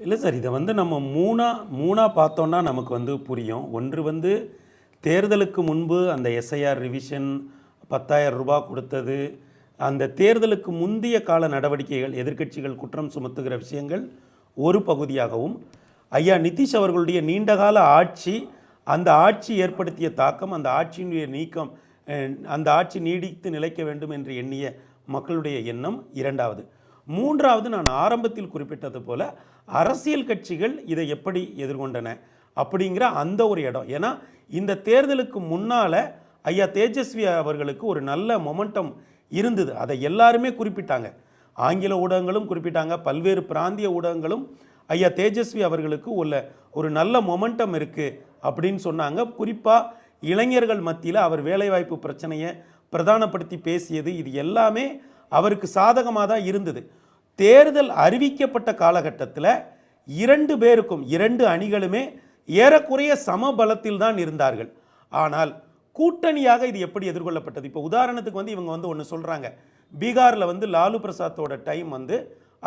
இல்லை சார் இதை வந்து நம்ம மூணாக மூணாக பார்த்தோன்னா நமக்கு வந்து புரியும். ஒன்று வந்து தேர்தலுக்கு முன்பு அந்த எஸ்ஐஆர் ரிவிஷன் பத்தாயிரம் ரூபாய் கொடுத்தது. அந்த தேர்தலுக்கு முந்தைய கால நடவடிக்கைகள் எதிர்க்கட்சிகள் குற்றம் சுமத்துகிற விஷயங்கள் ஒரு பகுதியாகவும் ஐயா நிதிஷ் அவர்களுடைய நீண்டகால ஆட்சி அந்த ஆட்சி ஏற்படுத்திய தாக்கம் அந்த ஆட்சியினுடைய நீக்கம் அந்த ஆட்சி நீடித்து நிலைக்க வேண்டும் என்று எண்ணிய மக்களுடைய எண்ணம் இரண்டாவது. மூன்றாவது நான் ஆரம்பத்தில் குறிப்பிட்டது போல் அரசியல் கட்சிகள் இதை எப்படி எதிர்கொண்டன அப்படிங்கிற அந்த ஒரு இடம். ஏன்னா இந்த தேர்தலுக்கு முன்னால் ஐயா தேஜஸ்வி அவர்களுக்கு ஒரு நல்ல மொமெண்டம் இருந்தது. அதை எல்லாருமே குறிப்பிட்டாங்க. ஆங்கில ஊடகங்களும் குறிப்பிட்டாங்க. பல்வேறு பிராந்திய ஊடகங்களும் ஐயா தேஜஸ்வி அவர்களுக்கு உள்ள ஒரு நல்ல மொமெண்டம் இருக்குது அப்படின்னு சொன்னாங்க. குறிப்பாக இளைஞர்கள் மத்தியில் அவர் வேலைவாய்ப்பு பிரச்சனையை பிரதானப்படுத்தி பேசியது இது எல்லாமே அவருக்கு சாதகமாக தான் இருந்தது. தேர்தல் அறிவிக்கப்பட்ட காலகட்டத்தில் இரண்டு பேருக்கும் இரண்டு அணிகளுமே ஏறக்குறைய சமபலத்தில் தான் இருந்தார்கள். ஆனால் கூட்டணியாக இது எப்படி எதிர்கொள்ளப்பட்டது? இப்போ உதாரணத்துக்கு வந்து இவங்க வந்து ஒன்று சொல்கிறாங்க பீகாரில் வந்து லாலு பிரசாத்தோட டைம் வந்து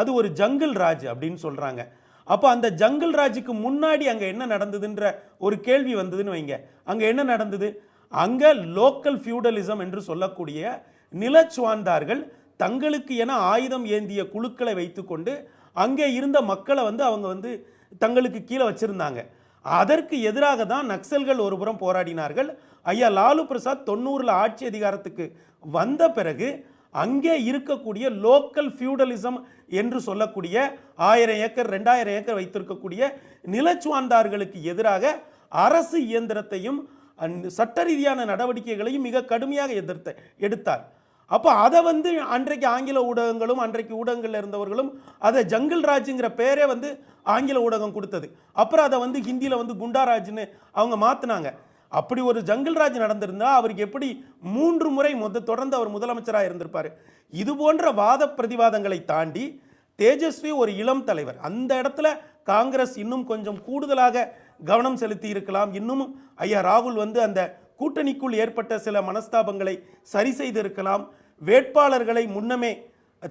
அது ஒரு ஜங்கிள் ராஜ் அப்படின்னு சொல்கிறாங்க அப்போ அந்த ஜங்கிள் ராஜுக்கு முன்னாடி அங்கே என்ன நடந்ததுன்ற ஒரு கேள்வி வந்ததுன்னு வைங்க. அங்கே என்ன நடந்தது? அங்கே லோக்கல் ஃபியூடலிசம் என்று சொல்லக்கூடிய நிலச்சுவார்ந்தார்கள் தங்களுக்கு என ஆயுதம் ஏந்திய குழுக்களை வைத்துக்கொண்டு அங்கே இருந்த மக்களை வந்து அவங்க வந்து தங்களுக்கு கீழே வச்சுருந்தாங்க. அதற்கு எதிராக தான் நக்சல்கள் ஒருபுறம் போராடினார்கள். ஐயா லாலு பிரசாத் தொண்ணூறில் ஆட்சி அதிகாரத்துக்கு வந்த பிறகு அங்கே இருக்கக்கூடிய லோக்கல் ஃபியூடலிசம் என்று சொல்லக்கூடிய ஆயிரம் ஏக்கர் ரெண்டாயிரம் ஏக்கர் வைத்திருக்கக்கூடிய நிலச்சுவாந்தார்களுக்கு எதிராக அரசு இயந்திரத்தையும் சட்ட ரீதியான நடவடிக்கைகளையும் மிக கடுமையாக எதிர்த்த எடுத்தார். அப்போ அதை வந்து அன்றைக்கு ஆங்கில ஊடகங்களும் அன்றைக்கு ஊடகங்களில் இருந்தவர்களும் அதை ஜங்கிள் ராஜுங்கிற பேரே வந்து ஆங்கில ஊடகம் கொடுத்தது. அப்புறம் அதை வந்து ஹிந்தியில் வந்து குண்டாராஜ்னு அவங்க மாற்றினாங்க அப்படி ஒரு ஜங்கிள் ராஜ் நடந்திருந்தா அவருக்கு எப்படி மூன்று முறை முத தொடர்ந்து அவர் முதலமைச்சராக இருந்திருப்பார். இது போன்ற வாத பிரதிவாதங்களை தாண்டி தேஜஸ்வி ஒரு இளம் தலைவர். அந்த இடத்துல காங்கிரஸ் இன்னும் கொஞ்சம் கூடுதலாக கவனம் செலுத்தி இருக்கலாம். இன்னும் ஐயா ராகுல் வந்து அந்த கூட்டணிக்குள் ஏற்பட்ட சில மனஸ்தாபங்களை சரி செய்திருக்கலாம். வேட்பாளர்களை முன்னமே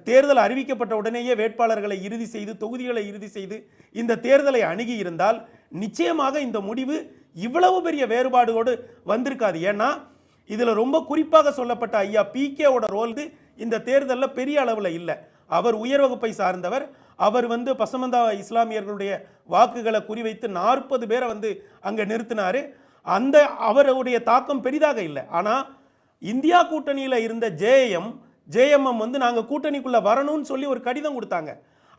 தேர்தல் அறிவிக்கப்பட்ட உடனேயே வேட்பாளர்களை இறுதி செய்து தொகுதிகளை இறுதி செய்து இந்த தேர்தலை அணுகி இருந்தால் நிச்சயமாக இந்த முடிவு இவ்வளவு பெரிய வேறுபாடுகளோடு வந்திருக்காது. ஏன்னா இதில் ரொம்ப குறிப்பாக சொல்லப்பட்ட ஐயா பிகேவோட ரோல் இந்த தேர்தலில் பெரிய அளவில் இல்லை. அவர் உயர் வகுப்பை சார்ந்தவர். அவர் வந்து பசமந்தா இஸ்லாமியர்களுடைய வாக்குகளை குறிவைத்து நாற்பது பேரை வந்து அங்கே நிறுத்தினார். அந்த அவருடைய தாக்கம் பெரிதாக இல்லை. ஆனால் இந்தியா கூட்டணியில் இருந்த ஜேஎம் ஜேஎம்எம் வந்து நாங்கள் கூட்டணிக்குள்ளே வரணும்னு சொல்லி ஒரு கடிதம் கொடுத்தாங்க.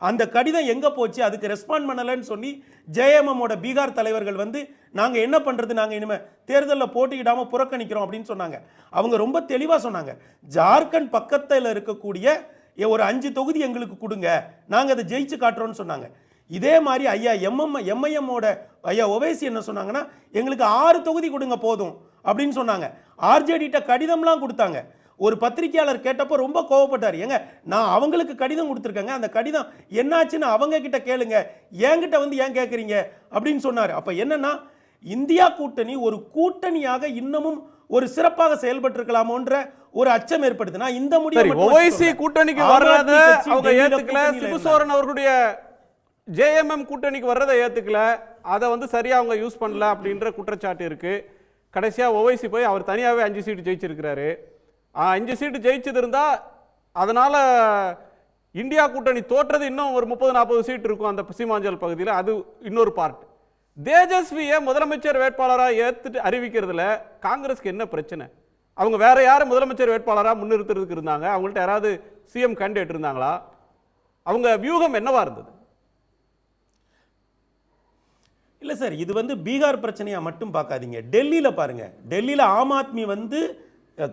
அந்த கடிதம் எங்கே போச்சு? அதுக்கு ரெஸ்பாண்ட் பண்ணலைன்னு சொல்லி ஜேஎம்எம்மோட பீகார் தலைவர்கள் வந்து நாங்கள் என்ன பண்ணுறது நாங்கள் இனிமேல் தேர்தலில் போட்டியிடாமல் புறக்கணிக்கிறோம் அப்படின்னு சொன்னாங்க. அவங்க ரொம்ப தெளிவாக சொன்னாங்க. ஜார்க்கண்ட் பக்கத்தில் இருக்கக்கூடிய ஒரு அஞ்சு தொகுதி எங்களுக்கு கொடுங்க. நாங்கள் அதை ஜெயிச்சு காட்டுறோன்னு சொன்னாங்க. இதே மாதிரி ஐயா எம்எம் எம்ஐஎம்மோட ஐயா ஒவைசி என்ன சொன்னாங்கன்னா எங்களுக்கு ஆறு தொகுதி கொடுங்க போதும் அப்படின்னு சொன்னாங்க. ஆர்ஜேடிட்ட கடிதம்லாம் கொடுத்தாங்க. ஒரு பத்திரிக்கையாளர் கேட்டப்போ ரொம்ப கோவப்பட்டார். ஏங்க நான் அவங்களுக்கு கடிதம் கொடுத்துருக்கேங்க. அந்த கடிதம் என்னாச்சுன்னு அவங்க கிட்ட கேளுங்க. என்கிட்ட வந்து ஏன் கேட்குறீங்க அப்படின்னு சொன்னார். அப்போ என்னன்னா இந்தியா கூட்டணி ஒரு கூட்டணியாக இன்னமும் ஒரு சிறப்பாக செயல்பட்டிருக்கலாமோன்ற ஒரு அச்சம் ஏற்படுது. நான் இந்த முடிவை. கூட்டணிக்கு கட்சி அவங்க ஏத்துக்கல. சிபுசோரன் அவர்களுடைய ஜேஎம்எம் கூட்டணிக்கு வர்றதை ஏற்றுக்கல அதை வந்து சரியாக அவங்க யூஸ் பண்ணல அப்படின்ற குற்றச்சாட்டு இருக்குது கடைசியாக ஓவைசி போய் அவர் தனியாகவே அஞ்சு சீட்டு ஜெயிச்சிருக்கிறாரு. அஞ்சு சீட்டு ஜெயிச்சது இருந்தால் அதனால் இந்தியா கூட்டணி தோற்றது இன்னும் ஒரு முப்பது நாற்பது சீட் இருக்கும் அந்த சீமாஞ்சல் பகுதியில். அது இன்னொரு பார்ட் தேஜஸ்வியை முதலமைச்சர் வேட்பாளராக ஏற்றுட்டு அறிவிக்கிறதுல காங்கிரஸ்க்கு என்ன பிரச்சனை? அவங்க வேற யாரும் முதலமைச்சர் வேட்பாளராக முன்னிறுத்துறதுக்கு இருந்தாங்க? அவங்கள்ட்ட யாராவது சிஎம் கேண்டிடேட் இருந்தாங்களா? அவங்க வியூகம் என்னவா இருந்தது? இல்லை சார் இது வந்து பீகார் பிரச்சனையாக மட்டும் பார்க்காதீங்க. டெல்லியில் பாருங்க. டெல்லியில் ஆம் ஆத்மி வந்து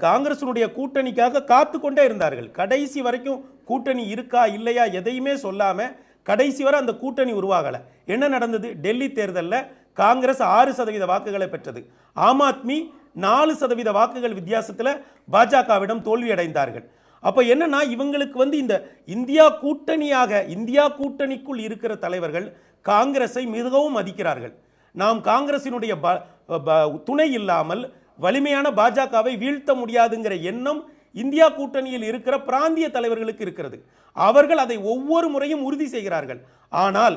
காங்கிரஸினுடைய கூட்டணிக்காக காத்து கொண்டே இருந்தார்கள். கடைசி வரைக்கும் கூட்டணி இருக்கா இல்லையா எதையுமே சொல்லாமல் கடைசி வரை அந்த கூட்டணி உருவாகலை. என்ன நடந்தது? டெல்லி தேர்தலில் காங்கிரஸ் ஆறு சதவீத வாக்குகளை பெற்றது. ஆம் ஆத்மி நாலு சதவீத வாக்குகள் வித்தியாசத்தில் பாஜகவிடம் தோல்வி அடைந்தார்கள் அப்போ என்னன்னா இவங்களுக்கு வந்து இந்த இந்தியா கூட்டணியாக இந்தியா கூட்டணிக்குள் இருக்கிற தலைவர்கள் காங்கிரஸை மிகவும் மதிக்கிறார்கள். நாம் காங்கிரசினுடைய ப- ப- துணை இல்லாமல் வலிமையான பாஜகவை வீழ்த்த முடியாதுங்கிற எண்ணம் இந்தியா கூட்டணியில் இருக்கிற பிராந்திய தலைவர்களுக்கு இருக்கிறது. அவர்கள் அதை ஒவ்வொரு முறையும் உறுதி செய்கிறார்கள். ஆனால்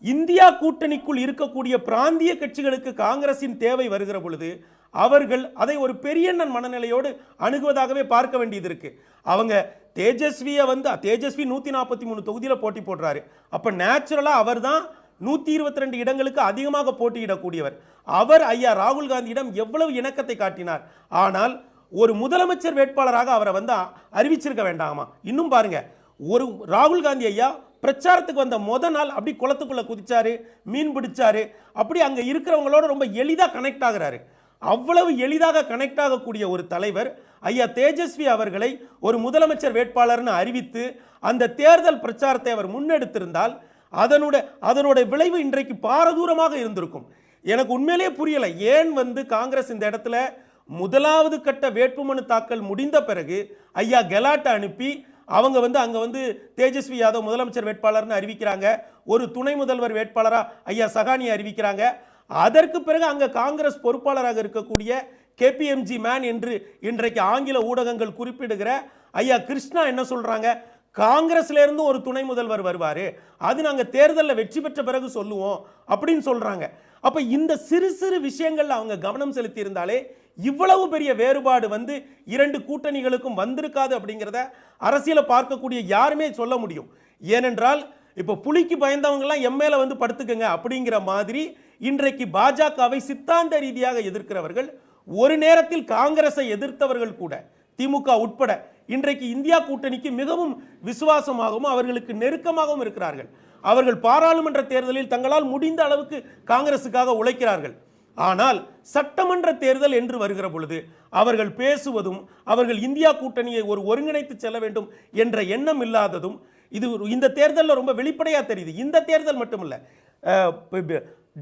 இந்தியா கூட்டணிக்குள் இருக்கக்கூடிய பிராந்திய கட்சிகளுக்கு காங்கிரசின் தேவை வருகிற பொழுது அவர்கள் அதை ஒரு பெரியண்ணன் மனநிலையோடு அணுகுவதாகவே பார்க்க வேண்டியது இருக்கு. அவங்க தேஜஸ்வியை வந்து தேஜஸ்வி நூற்றி நாற்பத்தி மூணு தொகுதியில் போட்டி போடுறாரு. அப்போ நேச்சுரலாக அவர் தான் நூற்றி இருபத்தி ரெண்டு இடங்களுக்கு அதிகமாக போட்டியிடக்கூடியவர். அவர் ஐயா ராகுல் காந்தியிடம் எவ்வளவு இணக்கத்தை காட்டினார். ஆனால் ஒரு முதலமைச்சர் வேட்பாளராக அவரை வந்து அறிவிச்சிருக்க வேண்டாமா? இன்னும் பாருங்க. ஒரு ராகுல் காந்தி ஐயா பிரச்சாரத்துக்கு வந்த முத நாள் அப்படி குளத்துக்குள்ளே குதிச்சாரு மீன் பிடிச்சாரு. அப்படி அங்கே இருக்கிறவங்களோட ரொம்ப எளிதாக கனெக்ட் ஆகிறாரு. அவ்வளவு எளிதாக கனெக்ட் ஆகக்கூடிய ஒரு தலைவர் ஐயா தேஜஸ்வி அவர்களை ஒரு முதலமைச்சர் வேட்பாளர்னு அறிவித்து அந்த தேர்தல் பிரச்சாரத்தை அவர் முன்னெடுத்திருந்தால் அதனோட அதனோட விளைவு இன்றைக்கு பாரதூரமாக இருந்திருக்கும். எனக்கு உண்மையிலேயே புரியலை ஏன் வந்து காங்கிரஸ் இந்த இடத்துல முதலாவது கட்ட வேட்புமனு தாக்கல் முடிந்த பிறகு ஐயா கெலாட்டை அனுப்பி அவங்க வந்து அங்கே வந்து தேஜஸ்வி யாதவ் முதலமைச்சர் வேட்பாளர்னு அறிவிக்கிறாங்க ஒரு துணை முதல்வர் வேட்பாளராக ஐயா சகானியை அறிவிக்கிறாங்க அதற்கு பிறகு அங்கே காங்கிரஸ் பொறுப்பாளராக இருக்கக்கூடிய கேபிஎம்ஜி மேன் என்று இன்றைக்கு ஆங்கில ஊடகங்கள் குறிப்பிடுகிற ஐயா கிருஷ்ணா என்ன சொல்றாங்க? காங்கிரஸ்லேருந்து ஒரு துணை முதல்வர் வருவாரு. அது நாங்க தேர்தலில் வெற்றி பெற்ற பிறகு சொல்லுவோம் அப்படின்னு சொல்றாங்க. அப்ப இந்த சிறு சிறு விஷயங்கள்ல அவங்க கவனம் செலுத்தி இருந்தாலே இவ்வளவு பெரிய வேறுபாடு வந்து இரண்டு கூட்டணிகளுக்கும் வந்திருக்காது அப்படிங்கிறத அரசியலை பார்க்கக்கூடிய யாருமே சொல்ல முடியும். ஏனென்றால் இப்போ புலிக்கு பயந்தவங்கலாம் எம்ஏல வந்து படுத்துக்கங்க அப்படிங்கிற மாதிரி இன்றைக்கு பாஜகவை சித்தாந்த ரீதியாக எதிர்க்கிறவர்கள் ஒரு நேரத்தில் காங்கிரஸை எதிர்த்தவர்கள் கூட திமுக உட்பட இன்றைக்கு இந்தியா கூட்டணிக்கு மிகவும் விசுவாசமாகவும் அவர்களுக்கு நெருக்கமாகவும் இருக்கிறார்கள். அவர்கள் பாராளுமன்ற தேர்தலில் தங்களால் முடிந்த அளவுக்கு காங்கிரசுக்காக உழைக்கிறார்கள். ஆனால் சட்டமன்ற தேர்தல் என்று வருகிற பொழுது அவர்கள் பேசுவதும் அவர்கள் இந்தியா கூட்டணியை ஒரு ஒருங்கிணைத்து செல்ல வேண்டும் என்ற எண்ணம் இல்லாததும் இது இந்த தேர்தலில் ரொம்ப வெளிப்படையாக தெரியுது. இந்த தேர்தல் மட்டுமல்ல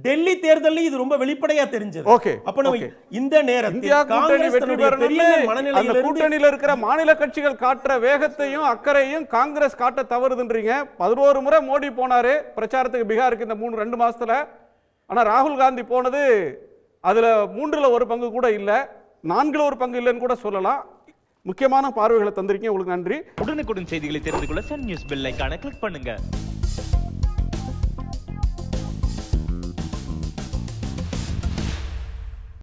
டெல்லி தேர்தலில் இது ரொம்ப வெளிப்படையா தெரிஞ்சது. Okay, அப்ப நம்ம. இந்த நேரத்தில் காங்கிரஸ் பெரிய மனநிலையிலிருந்து கூட்டணியில இருக்கிற மாநில கட்சிகள் காட்டுற வேகத்தையும் அக்கறையும் காங்கிரஸ் காட்ட தவறுதுன்றீங்க. பதினோரு முறை மோடி போனாரு. பிரச்சாரத்துக்கு பீகாருக்கு இந்த மூணு ரெண்டு மாசத்துல. ஆனா ராகுல் காந்தி போனது அதுல மூன்றுல ஒரு பங்கு கூட இல்ல. நான்குல ஒரு பங்கு இல்லைன்னு கூட சொல்லலாம். முக்கியமான பார்வைகளை தந்திருக்கீங்க. உங்களுக்கு நன்றி. உடனுக்குடன் செய்திகளை தெரிந்து கொள்ள சன் நியூஸ் பெல் ஐகானை கிளிக் பண்ணுங்க.